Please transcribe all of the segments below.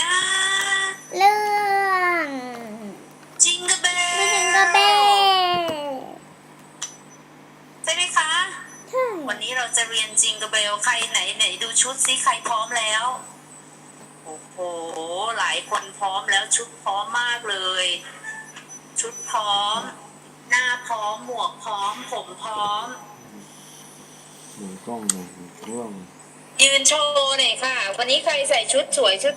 นะ เรื่องจิงก e เบไม่ถึงกระเบใช่ไหมคะใช่วันนี้เราจะเรียนจิงก e เบลใครไหนไหนดูชุดซิใครพร้อมแล้ว โอ้โห หลายคนพร้อมแล้วชุดพร้อมมากเลย ชุดพร้อม หน้าพร้อม หมวกพร้อม ผมพร้อมหมุนกล้องหน่อยร่วงยืนโชว์หน่อยค่ะ วันนี้ใครใส่ชุดสวยชุด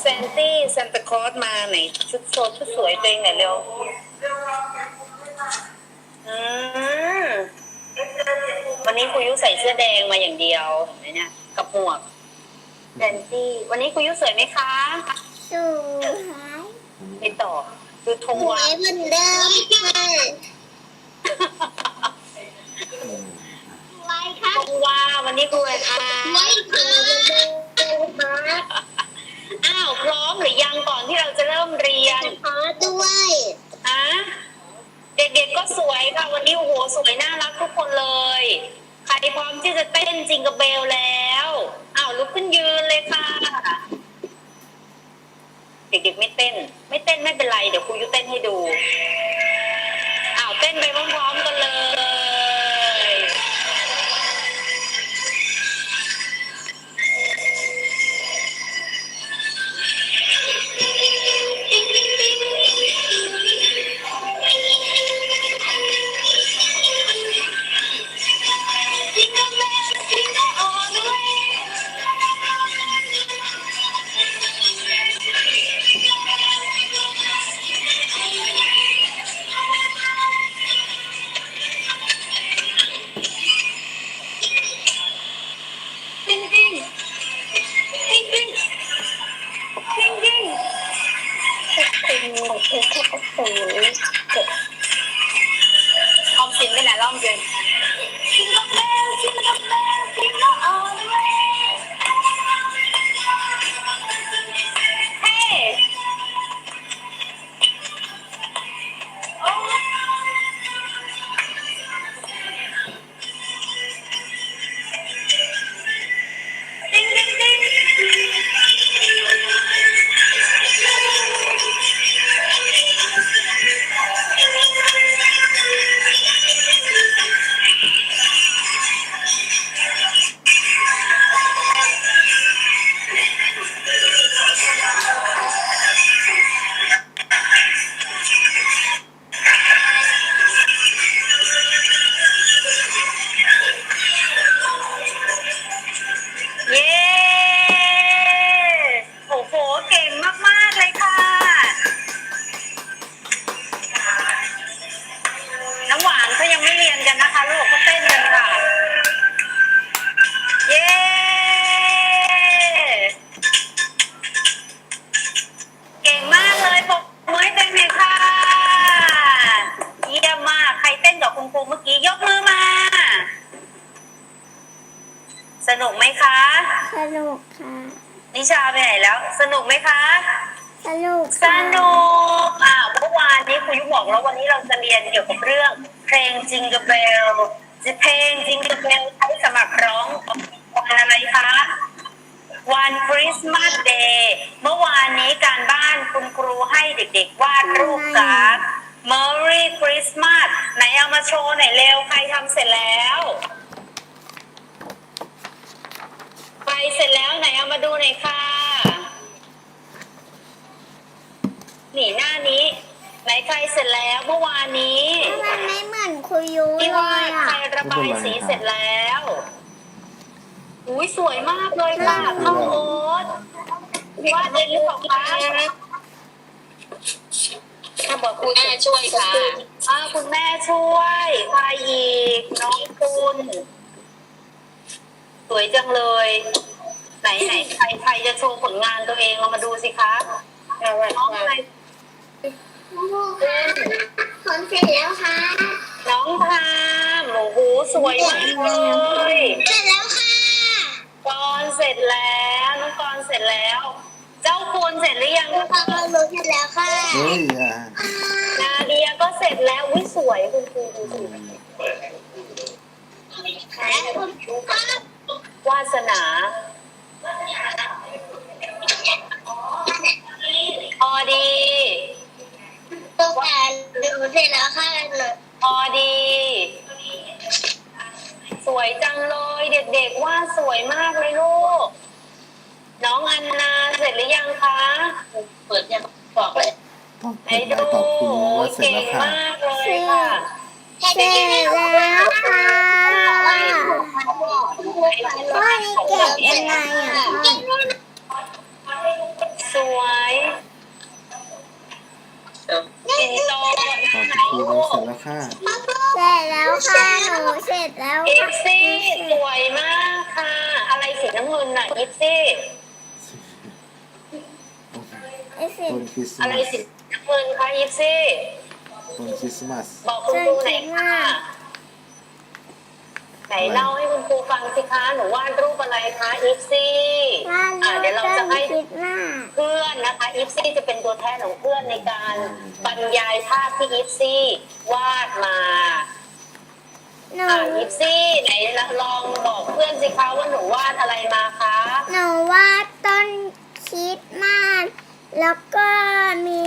แซนตี้ซานตาคลอสมาไหนชุดโชว์ชุดสวยตัวเองหน่อยเร็วอืมวันนี้คุยุใส่เสื้อแดงมาอย่างเดียวเห็นไหมเนี่ยกับหมวกแซนตี้วันนี้คุยุสวยไหมคะสวยไปต่อดูธงสววายเหมือนเดิมค่ะสวยค่ะธงวาวันนี้คุยค่ะสวยค่ะ อ้าวพร้อมหรือยังก่อนที่เราจะเริ่มเรียนขอด้วยอะเด็กๆก็สวยค่ะวันนี้โอ้โหสวยน่ารักทุกคนเลยใครพร้อมที่จะเต้นจิงกับเบลแล้วอ้าวลุกขึ้นยืนเลยค่ะ เด็กๆไม่เต้น ไม่เต้นไม่เป็นไรเดี๋ยวครูยุเต้นให้ดูอ้าวเต้นไปพร้อมๆกันเลย ครูยุบอกแล้ววันนี้เราจะเรียนเกี่ยวกับเรื่อง เพลงจิงเก r เบลเพลงจิงเก r เบลใช้สมัครร้องวันอะไรคะวันคริสต์มาสเดย์เมื่อวานนี้การบ้านคุณครูให้เด็กๆวาดรูปการ์ด Merry Christmas ไหนเอามาโชว์หน่อยเร็วใครทำเสร็จแล้วไปเสร็จแล้วไหนเอามาดูหน่อยค่ะ หนีหน้านี้ ไหนใครเสร็จแล้วเมื่อวานนี้มันไม่เหมือนคุยยุเลที่ว่ายอะใครระบายสีเสร็จแล้วอุ้ยสวยมากเลยค่ะข้าวโอ๊ตวาดเป็นหรือเปล่าคะถ้าบอกคุณแม่ช่วยค่ะอ่าคุณแม่ช่วยใครอีกน้องคุณสวยจังเลย ไหนไหนใครใครจะโชว์ผลงานตัวเองเรามาดูสิคะน้องอะไร คนเสร็จแล้วค่ะน้องพามโอ้โหสวยมากเลยเสร็จแล้วค่ะกรเสร็จแล้วน้องกรเสร็จแล้ว เจ้าคุณเสร็จหรือยังพวกเรารู้เสร็จแล้วค่ะนาเดียก็เสร็จแล้วอุ้ยสวยคุณครูดูสิและคุณครับวาสนา ว พอดี สวยจังเลย เด็กๆว่าดสวยมากเลยลูก น้องอันนาเสร็จหรือยังคะ เปิดยังบอกเลยตอบไหนเปิดดูไลน์ตอบคุณลุงว่าเสร็จเก่แล้วค่ะงมากเลยค่ะเสร็จแล้วค่ะว่าว่านี่เก่งยังไงอะสวย ปิ่นโตตอบคุณครูลุงเสร็จแล้วค่ะเสร็จแล้วค่ะหนูเสร็จแล้วอีค่ะฟซี่สวยมากค่ะ อะไรสีน้ำเงินน่ะอีฟซี่ไอ้สิต้นคริสต์อะไรมาสสีน้ำเงินคะอีฟซี่ต้นคริสต์มาสบอกคุณครูไหนอยค่ะ ไหนเล่าให้คุณครูฟังสิคะหนูวาดรูปอะไรคะอีฟซี่ว่าอ่าเดี๋ยวเราจะให้คิดมากเพื่อนนะคะอีฟซี่จะเป็นตัวแทนของเพื่อนในการบรรยายภาพที่อีฟซี่วาดมาหนูอ่าอีฟซี่ไหนลองบอกเพื่อนสิคะว่าหนูวาดอะไรมาคะหนูวาดต้นคริดมาสแล้วก็มี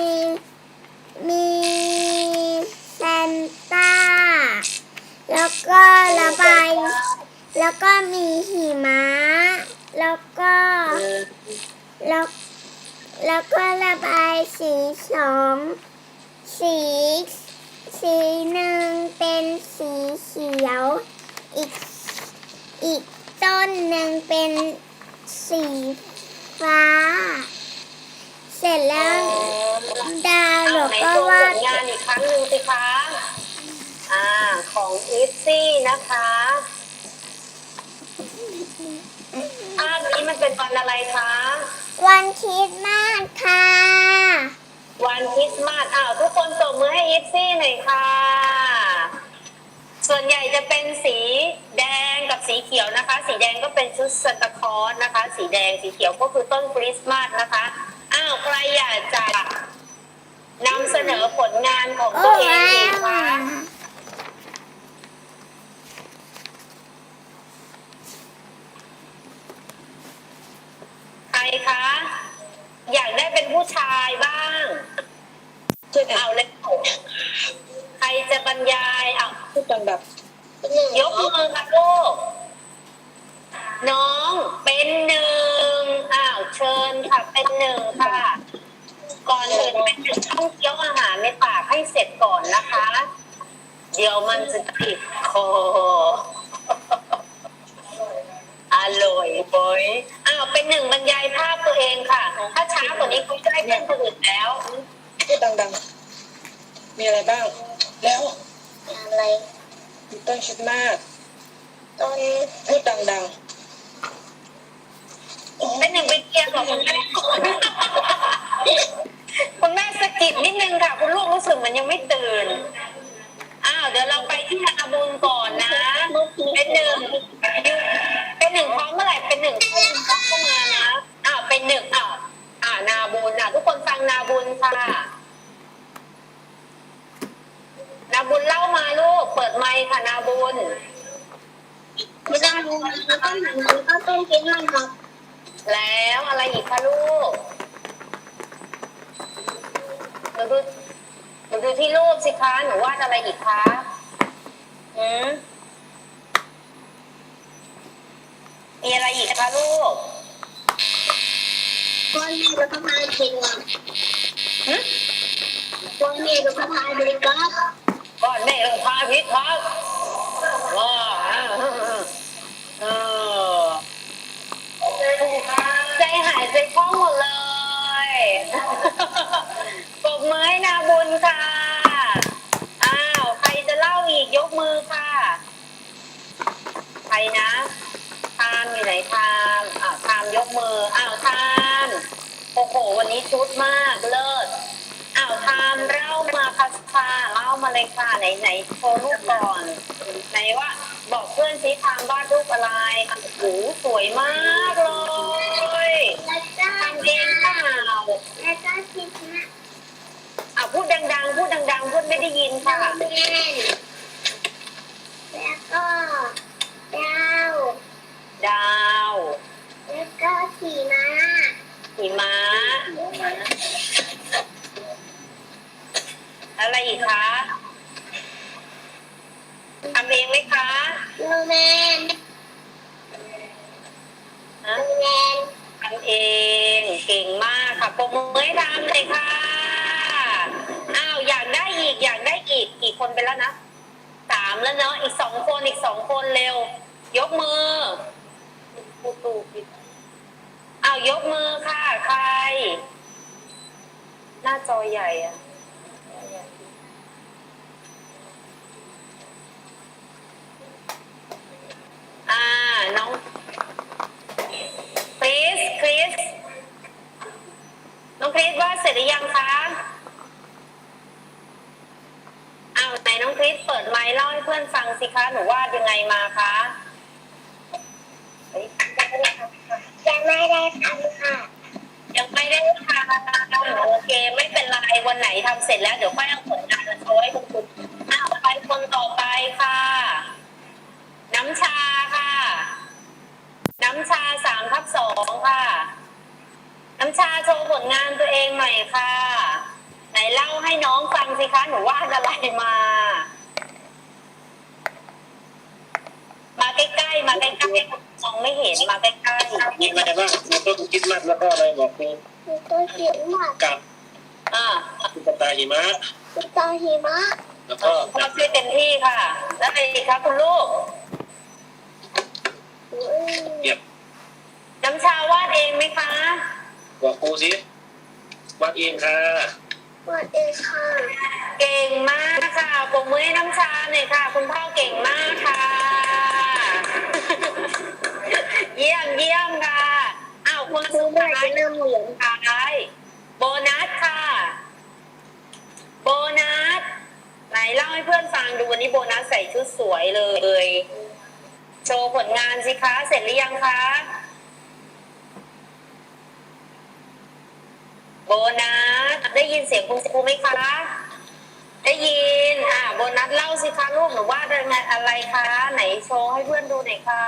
มีแซนต้า แล้วก็ระบาย แล้วก็มีหิมะ แล้วก็ แล้วแล้วก็ระบายสีสองสี สีหนึ่งเป็นสีเขียว อีก อีกต้นหนึ่งเป็นสีฟ้า เสร็จแล้วดาวหนูก็วาด งานอีกครั้งหนึ่งสิคะ อ่าของอีฟซี่นะคะภาพนี้มันเป็นวันอะไรคะ วันคริดมาสค่ะ วันคริสต์มาสอ้าวทุกคนตบมือให้อีฟซี่หน่อยค่ะ ส่วนใหญ่จะเป็นสีแดงกับสีเขียวนะคะ สีแดงก็เป็นชุดซันตาคลอสนะคะ สีแดงสีเขียวก็คือต้นคริสต์มาสนะคะอ้าวใครอยากจะนำเสนอผลงานของโอ้ตัวเองว้าดีวคะ ใครคะ อยากได้เป็น ผู้ชายบ้างเอาเลยใครจะบรรยายเอาพูดดังแบบยกมือค่ะลูกน้องเป็นหนึ่งอ้าวเชิญค่ะเป็นหนึ่งค่ะ ก่อนอื่นเป็นหนึ่งต้องเคี้ยวอาหารในปากให้เสร็จก่อนนะคะ เดี๋ยวมันจะติดคออร่อยเว้ยอ้าวเป็น หนึ่งบรรยายภาพตัวเองค่ะ ถ้าช้ากว่านี้คุณจะได้เพื่อนคนอื่นแล้วพูดดังๆ มีอะไรบ้าง แล้วอะไรมีต้นคริดมากต้นพูดดังเป็นหนึ่งเป็นเกียร์ของคุณแม่คุณแม่สะกิดนิดนึงค่ะ คุณลูกรู้สึกเหมันยังไม่ตื่น อ้าว เดี๋ยวเราไปที่นาบุญก่อนนะ เป็นหนึ่งเป็นหนึ่งพร้อมเมื่อไหร่เป็นหนึ่งเข้าเข้ามานะ อ้าว เป็น หนึ่งอ้าวอ่านาบุญอะทุกคนฟังนาบุญค่ะ นาบุญเล่ามาลูก เปิดไมค์ค่ะนาบุญไม่ต้องรู้แล้วก็หนังมันก็ต้นคริดมาสครับ แล้วอะไรอีกคะลูกหนูดูหนูดูที่รูปสิคะหนูวาดอะไรอีกคะอืมมีอะไรอีกคะลูก ก้อนเมฆแล้วก็พายบินครับหึก้อนแม่ก็พายบินครับก้อนแม่ต้องพาพิษครับว้าเออใจหายใจคล่อง มากเลยแล้วก็ทำเองเปล่าแล้วก็คริดมาสอ้าวพูดดัง ๆ พูดดัง ๆ พูดไม่ได้ยินค่ะ แม่แล้วก็ดาวดาวแล้วก็ขี่ม้าหิมะอะไรอีกคะเองไหมคะ โนแมน ฮะทำเองเก่งมากค่ะปรบมือให้ทำเลยค่ะ อ้าวอยากได้อีกอยากได้อีกกี่คนไปแล้วนะสามแล้วเนาะอีกสองคนอีกสองคนเร็ว ยกมือปูตูปิดอ้าวยกมือค่ะ ใคร หน้าจอใหญ่อะอ่าน้อง คริส คริส น้องคริสว่าด เสร็จหรือยังคะอ้าวไหนน้องคริสเปิดไมค์เล่าให้เพื่อนฟังสิคะหนูวาดยังไงมาคะเฮ้ยยังไม่ได้ทำค่ะ ยังไม่ได้ค่ะโอเค ไม่เป็นไรวันไหนทำเสร็จแล้วเดี๋ยวค่อยเอาผลงานมาโชว์ให้คุณครูอ้าวไปคนต่อไปค่ะ น้ำชาค่ะ น้ำชาสามทับสองค่ะ น้ำชาโชว์ผลงานตัวเองหน่อยค่ะ ไหนเล่าให้น้องฟังสิคะ หนูวาดอะไรมา มาใกล้ๆ มาใกล้ๆมองไม่เห็น มาใกล้มีอะไรบ้างมีต้นคริดมัดแล้วก็อะไรบอกครูมีตัวเขียนหมากกับๆอ่าตุ๊กตาหิมะตาหิมะ แล้วก็พ่อช่วยเต็มที่ค่ะ แล้วอะไรอีกคะคุณลูกอืมเก็บน้ำชาวาดเองไหมคะ บอกครูสิวาดเองค่ะสวัสดีค่ะ เก่งมากค่ะปรบมือให้น้ำชาหน่อยค่ะ คุณพ่อเก่งมากค่ะ เยี่ยมเยี่ยมค่ะอ้าวคนสุดท้ายเริ่มเหลืองท้ายโบนัสค่ะ โบนัสไหนเล่าให้เพื่อนฟังดูวันนี้โบนัสใส่ชุดสวยเลย โชว์ผลงานสิคะ เสร็จหรือยังคะ โบนัสได้ยินเสียงคุณครูไหมคะ ได้ยินอ่าโบนัสเล่าสิคะลูกหนูว่าดอะไรอะไรคะ ไหนโชว์ให้เพื่อนดูหน่อยค่ะ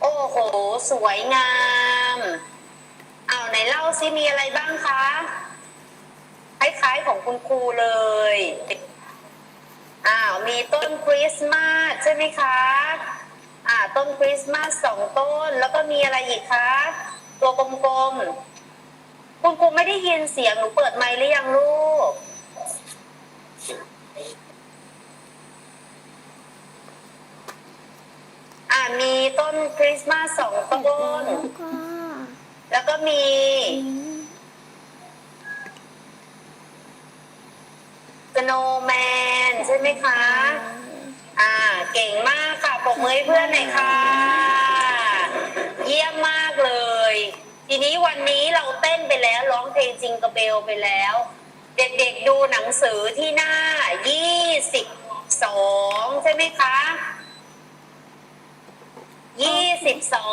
โอ้โห สวยงามอ้าวไหนเล่าซิมีอะไรบ้างคะคล้ายๆของคุณครูเลยอ้าวมีต้นคริสต์มาสใช่ไหมคะ อ่าต้นคริสต์มาสสองต้น แล้วก็มีอะไรอีกคะ ตัวกลมๆ คุณครูไม่ได้ยินเสียงหนูเปิดไมค์หรือยังลูก อ่ามีต้นคริสต์มาสสองต้น แล้วก็มี สโนว์แมนใช่ไหมคะ อ่า เก่งมาก บมือให้เพื่อนหน่อยค่ะ เยี่ยมมากเลย ทีนี้วันนี้เราเต้นไปแล้วร้องเพลงจิงกระเบลไปแล้ว เด็กๆดูหนังสือที่หน้า 22 ใช่ไหมคะ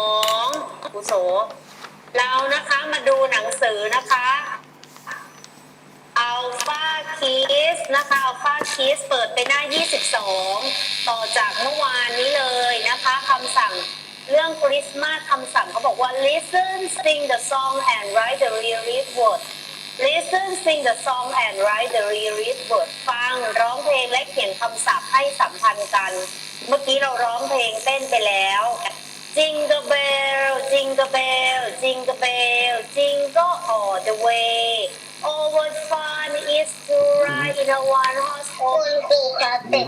22กุโส เรานะคะมาดูหนังสือนะคะอัลฟาคีสนะคะอัลฟา คีสเปิดไปหน้า 22 ต่อจากเมื่อวานนี้เลยนะคะคำสั่งเรื่องคริสต์มาสคำสั่งเขาบอกว่า listen sing the song and write the lyric word listen sing the song and write the lyric word ฟังร้องเพลงและเขียนคำศัพท์ให้สัมพันธ์กัน เมื่อกี้เราร้องเพลงเต้นไปแล้ว Jingle bell, jingle bell, jingle bell, jingle all the way. Oh, what fun it is to ride in a one horse คุ open ณครูจะติด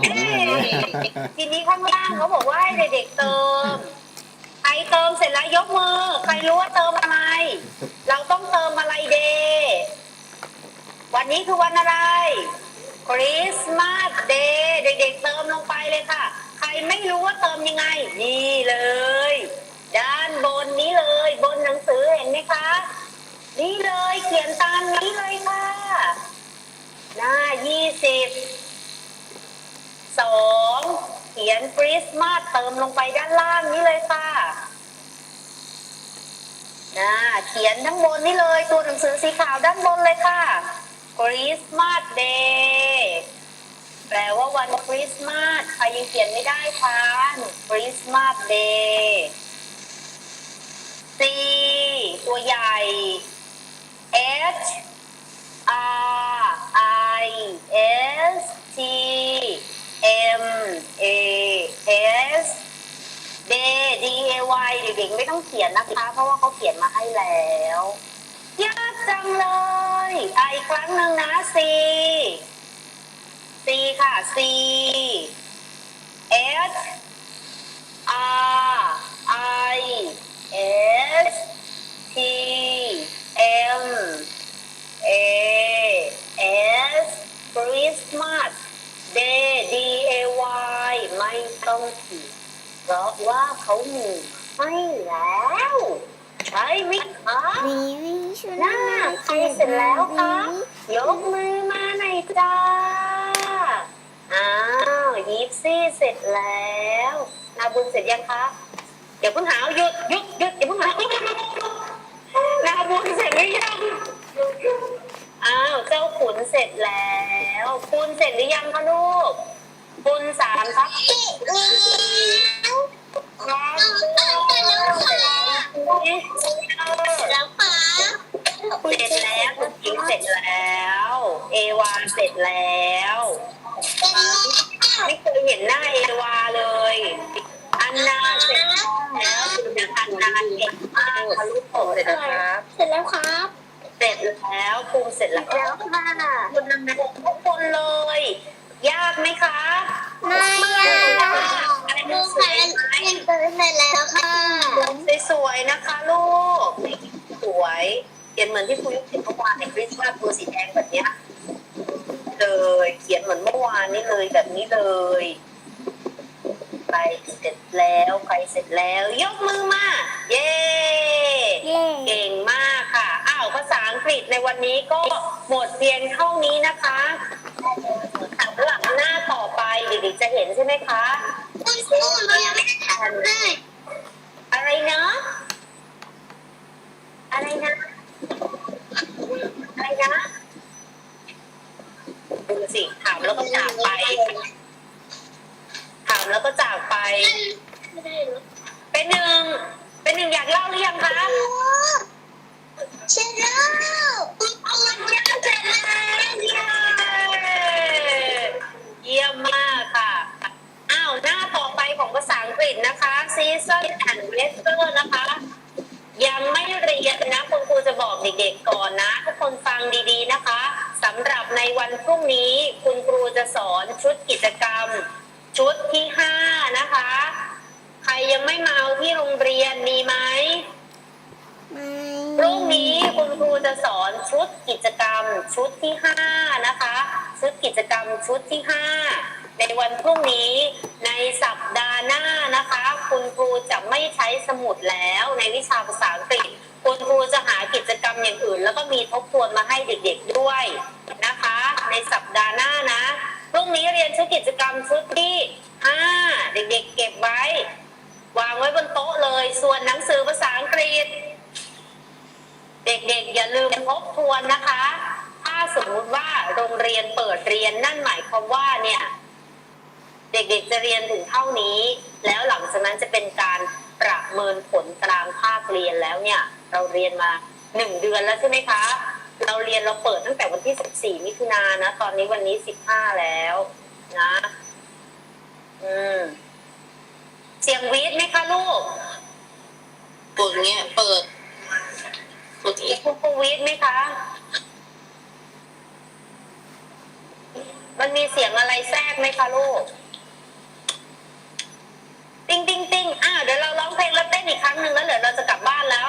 ทีนี้ข้างล่างเขาบอกว่าให้เด็กๆเติมใครเติมเสร็จแล้วยกมือ ใครรู้ว่าเติมอะไร เราต้องเติมอะไรเดย์วันนี้คือวันอะไรคริสต์มาสเดย์เด็กๆเติมลงไปเลยค่ะ ใครไม่รู้ว่าเติมยังไง นี่เลย ด้านบนนี้เลย บนหนังสือเห็นไหมคะ นี่เลยเขียนตามนี้เลยค่ะ หน้ายี่สิบสองเขียนคริสต์มาสเติมลงไปด้านล่างนี้เลยค่ะนะเขียนทั้งบนนี้เลยตัวหนังสือสีขาวด้านบนเลยค่ะคริสต์มาสเดย์แปลว่าวันคริสต์มาสใครยังเขียนไม่ได้คะคริสต์มาสเดย์ ต้องเขียนนะคะ เพราะว่าเขาเขียนมาให้แล้วยากจังเลยอะอีกครั้งหนึ่งนะ C C ค่ะ C S R I S T M A S Christmas Day D A Y ไม่ต้องขีดเพราะว่าเขามี ให้แล้วใช่ไหมคะวีวีชุหน้าใครเสร็จแล้วคะยกมือมาหน่อยจ้า อ้าวยิปซี่เสร็จแล้ว นาบุญเสร็จยังคะเดี๋ยวเพิ่งหาวหยุดหยุดหยุดอย่าเพิ่งหาวนาบุญเสร็จหรือยังอ้าวเจ้าขุนเสร็จแล้วคุณเสร็จหรือยังคะลูกคุณสามทับครับเสร็จ แล้วค่ะแล้วค่ะเสร็จแล้วคุณจิงเสร็จแล้ว เอวาเสร็จแล้ว ไม่เคยเห็นหน้าเอวาเลย อันนาเสร็จแล้วคุณอันนาเก่งมากค่ะลูกผมเสร็จแล้วครับ เสร็จแล้วครับเสร็จแล้วภูมิเสร็จแล้วแล้วค่ะคุณนำทุกคนเลย ยากไหมคะไม่ยากลูกค่ะเสร็จแล้วค่ะสวยๆนะคะ ลูก สวยเขียนเหมือนที่คุณยุทธเขียนเมื่อวานในคริสต์มาสตัวสีแดงแบบเนี้ยเลยเขียนเหมือนเมื่อวานนี่เลยแบบนี้เลยใครเสร็จแล้วใครเสร็จแล้ว ยกมือมาเย้เย้เก่งมากค่ะอ้าวภาษาอังกฤษในวันนี้ก็หมดเพียงเท่านี้นะคะ ช่ไหมคะคุณครูหนูยังไม่ได้ทำเลย อะไรนะ อะไรนะ อะไรนะดูสิ ถามแล้วก็จากไป ถามแล้วก็จากไป ไม่ได้หรอ เป็นหนึ่ง เป็นหนึ่งอยากเล่าหรือยังคะ เสร็จแล้วเอามันจะเสร็จแล้ว เยี่ยมมากค่ะ อ้าว หน้าต่อไปของภาษาอังกฤษนะคะ season and weather นะคะ ยังไม่เรียนนะคุณครูจะบอกเด็กๆก่อนนะ ทุกคนฟังดีๆนะคะสำหรับใน วันพรุ่งนี้คุณครูจะสอนชุดกิจกรรม ชุดที่ห้านะคะ ใครยังไม่มาเอาที่โรงเรียนมีไหมไม่พรุ่งนี้คุณครูจะสอนชุดกิจกรรม ชุดที่ห้านะคะ ชุดกิจกรรมชุดที่ห้าในวันพรุ่งนี้ในสัปดาห์หน้านะคะ คุณครูจะไม่ใช้สมุดแล้วในวิชาภาษาอังกฤษคุณครูจะหากิจกรรมอย่างอื่น แล้วก็มีทบทวนมาให้เด็กๆด้วยนะคะ ในสัปดาห์หน้านะพรุ่งนี้เรียนชุดกิจกรรมชุดที่ห้าเด็กๆเก็บไว้ วางไว้บนโต๊ะเลย ส่วนหนังสือภาษาอังกฤษ เด็กๆ อย่าลืมทบทวนนะคะ ถ้าสมมุติว่าโรงเรียนเปิดเรียนนั่นหมายความว่าเนี่ย เด็กๆจะเรียนถึงเท่านี้ แล้วหลังจากนั้นจะเป็นการประเมินผลกลางภาคเรียนแล้วเนี่ย เราเรียนมาหนึ่งเดือนแล้วใช่ไหมคะ เราเรียนเราเปิดตั้งแต่วันที่สิบสี่มิถุนายนนะ ตอนนี้วันนี้สิบห้าแล้วนะ อืม เสียงวีดไหมคะลูกเปิดเงี้ยเปิดเปิดมีคุณครูวีดไหมคะ มันมีเสียงอะไรแทรกไหมคะลูก ติ้งติ้งติ้งอ้าวเดี๋ยวเราร้องเพลงแล้วเต้นอีกครั้งหนึ่งแล้วเดี๋ยวเราจะกลับบ้านแล้ว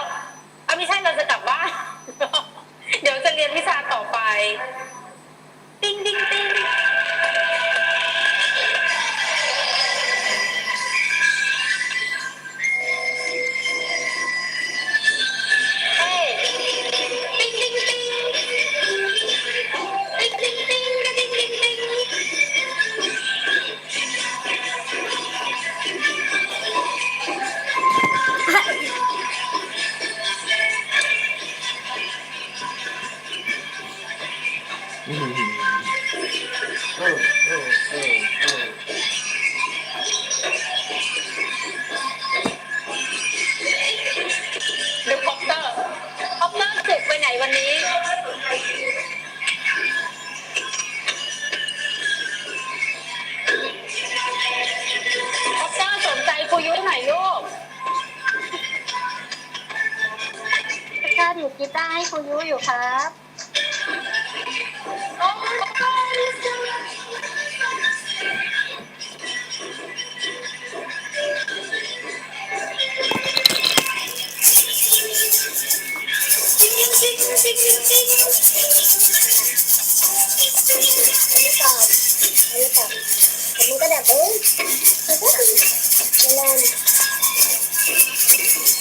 ลา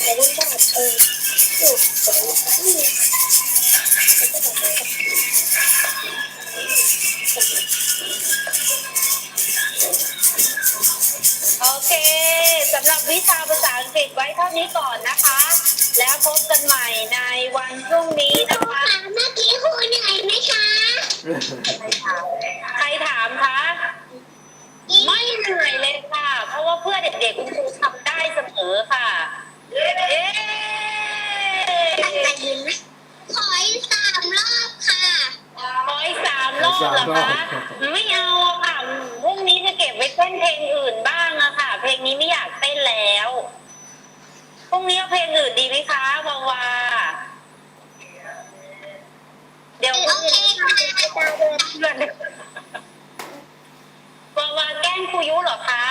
แต่มันก็แบบเออถูกแต่มันก็แบบโอเคสำหรับวิชาภาษาอังกฤษไว้เท่านี้ก่อนนะคะ แล้วพบกันใหม่ในวันพรุ่งนี้นะคะ ด็กๆคุณครูทำได้เสมอค่ะ เย้ขออีกสามรอบค่ะขออีกสามรอบเหรอคะไม่เอาอะค่ะพรุ่งนี้จะเก็บไว้เต้นเพลงอื่นบ้างอะค่ะ เพลงนี้ไม่อยากเต้นแล้วพรุ่งนี้เอาเพลงอื่นดีไหมคะวาวาเดี๋ยวโอเคค่ะเพื่อนวาวาแกล้งครูยุเหรอคะ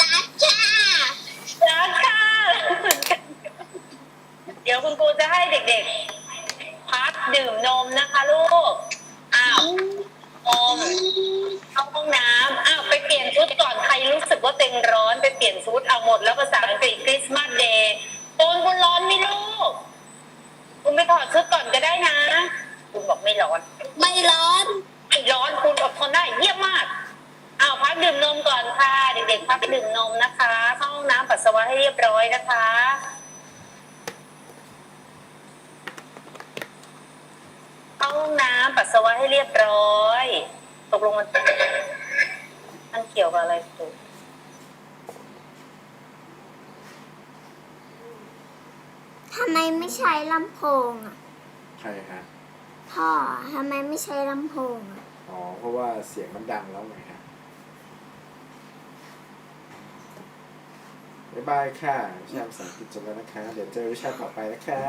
รักค่ะ รักค่ะ เดี๋ยวคุณครูจะให้เด็กๆ พักดื่มนมนะคะลูก อ้าวนมเข้าห้องน้ำอ้าวไปเปลี่ยนชุดก่อนใครรู้สึกว่าเต็งร้ อนไปเปลี่ยนชุดเอาหมดแล้วภาษาอังกฤษคริสต์มาสเดย์โอนคุณร้อนไหมลูกคุณไปถอดชุดก่อนก็ได้นะ คุณบอกไม่ร้อน ไม่ร้อนไม่ร้อนคุณอดทนได้เยี่ยมมากอ้าวพักดื่มนมก่อนค่ะเด็กๆพักดื่มนมนะคะเข้าห้องน้ำปัสสาวะให้เรียบร้อยนะคะเข้าห้องน้ำปัสสาวะให้เรียบร้อย ตกลงมันมันเกี่ยวกับอะไรตู ทำไมไม่ใช้ลำโพงอะใครฮะ พ่อทำไมไม่ใช้ลำโพงอะอ๋อ เพราะว่าเสียงมันดังแล้วไงฮะบ๊ายบายค่ะวิชาภาษาอังกฤษจบแล้วนะคะ เดี๋ยวเจอวิชาต่อไปนะคะ